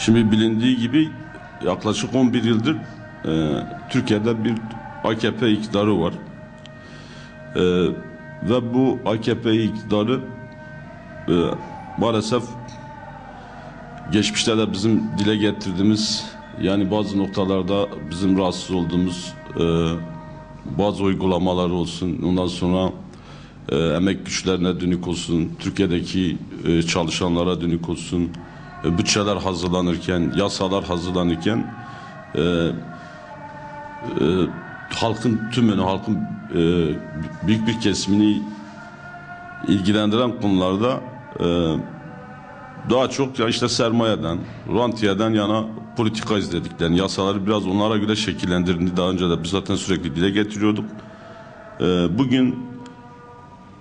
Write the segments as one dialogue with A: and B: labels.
A: Şimdi bilindiği gibi yaklaşık 11 yıldır e, Türkiye'de bir AKP iktidarı var. E, ve bu AKP iktidarı e, maalesef geçmişte de bizim dile getirdiğimiz yani bazı noktalarda bizim rahatsız olduğumuz e, bazı uygulamalar olsun ondan sonra e, emek güçlerine dönük olsun Türkiye'deki e, çalışanlara dönük olsun bütçeler hazırlanırken yasalar hazırlanırken e, e, halkın tümünü halkın e, büyük bir kesimini ilgilendiren konularda e, daha çok ya işte sermayeden, rantiyeden yana politika izlediklerini, yasaları biraz onlara göre şekillendirdiğini daha önce de biz zaten sürekli dile getiriyorduk. Ee, bugün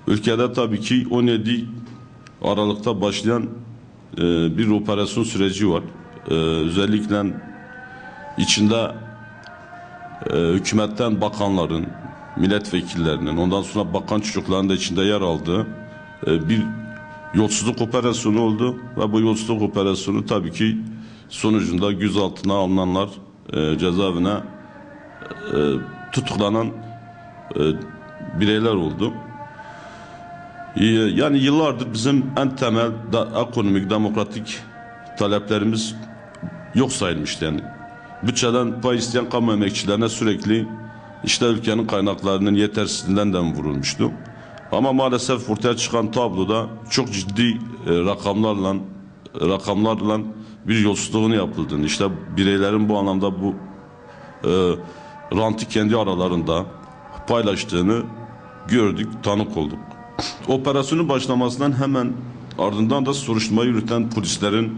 A: ülkede tabii ki 17 Aralık'ta başlayan e, bir operasyon süreci var. Ee, özellikle içinde e, hükümetten bakanların, milletvekillerinin, ondan sonra bakan çocukların da içinde yer aldığı e, bir yolsuzluk operasyonu oldu ve bu yolsuzluk operasyonu tabii ki sonucunda gözaltına alınanlar e, cezaevine e, tutuklanan e, bireyler oldu. E, yani yıllardır bizim en temel da, ekonomik demokratik taleplerimiz yok sayılmıştı yani. Bütçeden pay isteyen kamu emekçilerine sürekli işte ülkenin kaynaklarının yetersizliğinden de vurulmuştu. Ama maalesef ortaya çıkan tabloda çok ciddi e, rakamlarla rakamlarla bir yolsuzluğun yapıldığını, işte bireylerin bu anlamda bu e, rantı kendi aralarında paylaştığını gördük, tanık olduk. Operasyonun başlamasından hemen ardından da soruşturma yürüten polislerin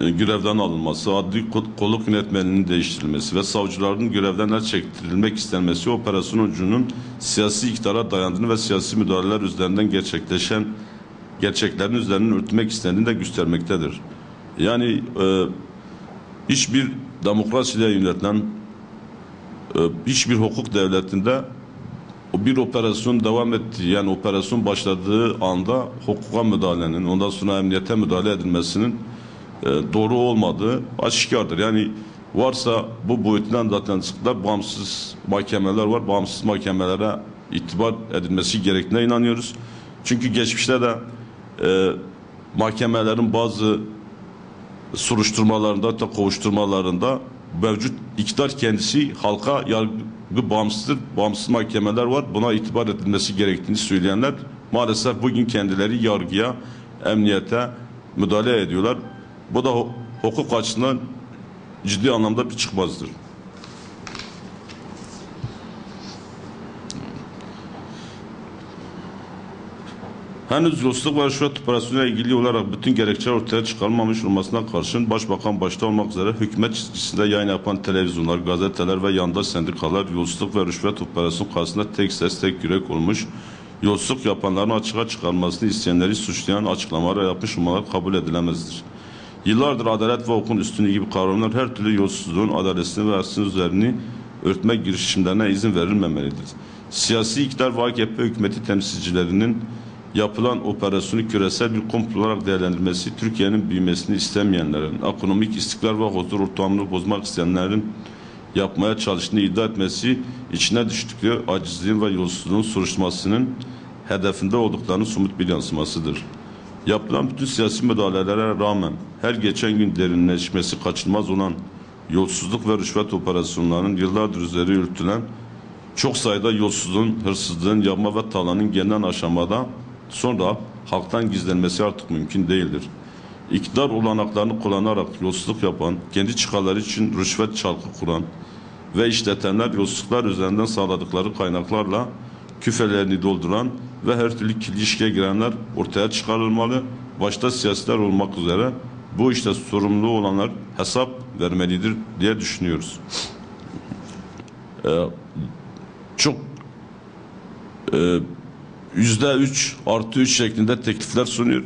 A: e, görevden alınması, adli kolluk yönetmenliğinin değiştirilmesi ve savcıların görevden çektirilmek istenmesi operasyonun ucunun siyasi iktidara dayandığını ve siyasi müdahaleler üzerinden gerçekleşen gerçeklerin üzerinden örtmek istendiğini de göstermektedir. Yani e, hiçbir demokrasiyle yönetilen e, hiçbir hukuk devletinde bir operasyon devam etti. Yani operasyon başladığı anda hukuka müdahalenin, ondan sonra emniyete müdahale edilmesinin e, doğru olmadığı aşikardır. Yani varsa bu boyutundan zaten sıklar bağımsız mahkemeler var. Bağımsız mahkemelere itibar edilmesi gerektiğine inanıyoruz. Çünkü geçmişte de e, mahkemelerin bazı soruşturmalarında hatta kovuşturmalarında mevcut iktidar kendisi halka yargı bağımsızdır. Bağımsız mahkemeler var. Buna itibar edilmesi gerektiğini söyleyenler maalesef bugün kendileri yargıya, emniyete müdahale ediyorlar. Bu da hukuk açısından ciddi anlamda bir çıkmazdır. Henüz yolsuzluk ve rüşvet operasyonuyla ilgili olarak bütün gerekçeler ortaya çıkarılmamış olmasına karşın Başbakan başta olmak üzere hükümet çizgisinde yayın yapan televizyonlar, gazeteler ve yandaş sendikalar yolsuzluk ve rüşvet operasyonu karşısında tek ses tek yürek olmuş, yolsuzluk yapanların açığa çıkarmasını isteyenleri suçlayan açıklamalar yapmış olmalar kabul edilemezdir. Yıllardır adalet ve hukukun üstünlüğü gibi kavramlar her türlü yolsuzluğun adaletsini ve aslın üzerini örtme girişimlerine izin verilmemelidir. Siyasi iktidar ve AKP hükümeti temsilcilerinin yapılan operasyonu küresel bir komplo olarak değerlendirmesi, Türkiye'nin büyümesini istemeyenlerin, ekonomik istikrar ve huzur ortamını bozmak isteyenlerin yapmaya çalıştığını iddia etmesi, içine düştükleri acizliğin ve yolsuzluğun soruşturmasının hedefinde olduklarının somut bir yansımasıdır. Yapılan bütün siyasi müdahalelere rağmen her geçen gün derinleşmesi kaçınılmaz olan yolsuzluk ve rüşvet operasyonlarının yıllardır üzeri yürütülen çok sayıda yolsuzluğun, hırsızlığın, yapma ve talanın genel aşamada sonra halktan gizlenmesi artık mümkün değildir. İktidar olanaklarını kullanarak yolsuzluk yapan, kendi çıkarları için rüşvet çalkı kuran ve işletenler yolsuzluklar üzerinden sağladıkları kaynaklarla küfelerini dolduran ve her türlü ilişkiye girenler ortaya çıkarılmalı. Başta siyasiler olmak üzere bu işte sorumlu olanlar hesap vermelidir diye düşünüyoruz. Ee, çok e, yüzde üç artı üç şeklinde teklifler sunuyor.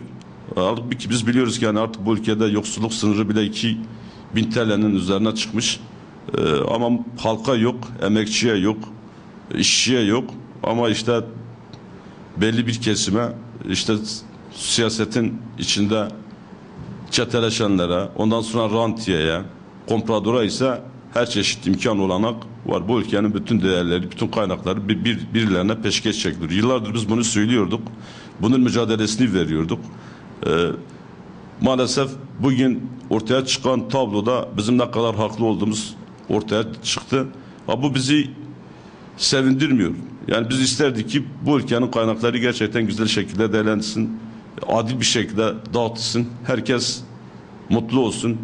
A: Halbuki biz biliyoruz ki yani artık bu ülkede yoksulluk sınırı bile iki bin TL'nin üzerine çıkmış. Ee, ama halka yok, emekçiye yok, işçiye yok. Ama işte belli bir kesime işte siyasetin içinde çeteleşenlere, ondan sonra rantiyeye, kompradora ise her çeşit imkan olanak var. Bu ülkenin bütün değerleri, bütün kaynakları bir, bir, birilerine peşkeş çekiliyor. Yıllardır biz bunu söylüyorduk. Bunun mücadelesini veriyorduk. Ee, maalesef bugün ortaya çıkan tabloda bizim ne kadar haklı olduğumuz ortaya çıktı. Ha, bu bizi sevindirmiyor. Yani biz isterdik ki bu ülkenin kaynakları gerçekten güzel şekilde değerlendirilsin. Adil bir şekilde dağıtılsın. Herkes mutlu olsun.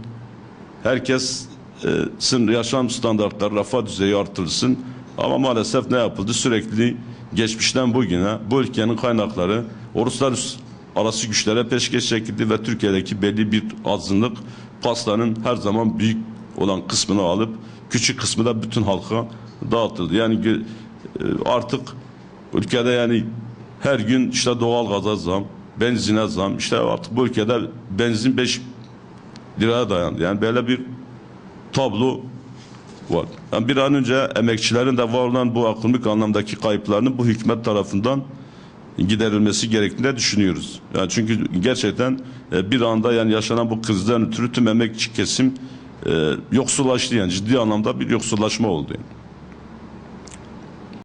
A: Herkesin yaşam standartları, refah düzeyi artırılsın. Ama maalesef ne yapıldı? Sürekli geçmişten bugüne bu ülkenin kaynakları uluslararası arası güçlere peşkeş çekildi ve Türkiye'deki belli bir azınlık pastanın her zaman büyük olan kısmını alıp küçük kısmı da bütün halka dağıtıldı. Yani e, artık ülkede yani her gün işte doğal gaza zam, benzine zam, işte artık bu ülkede benzin 5 liraya dayandı. Yani böyle bir tablo var. Yani bir an önce emekçilerin de var olan bu ekonomik anlamdaki kayıplarının bu hükümet tarafından giderilmesi gerektiğini düşünüyoruz. Yani çünkü gerçekten e, bir anda yani yaşanan bu krizden ötürü tüm emekçi kesim e, yoksullaştı yani ciddi anlamda bir yoksullaşma oldu. Yani.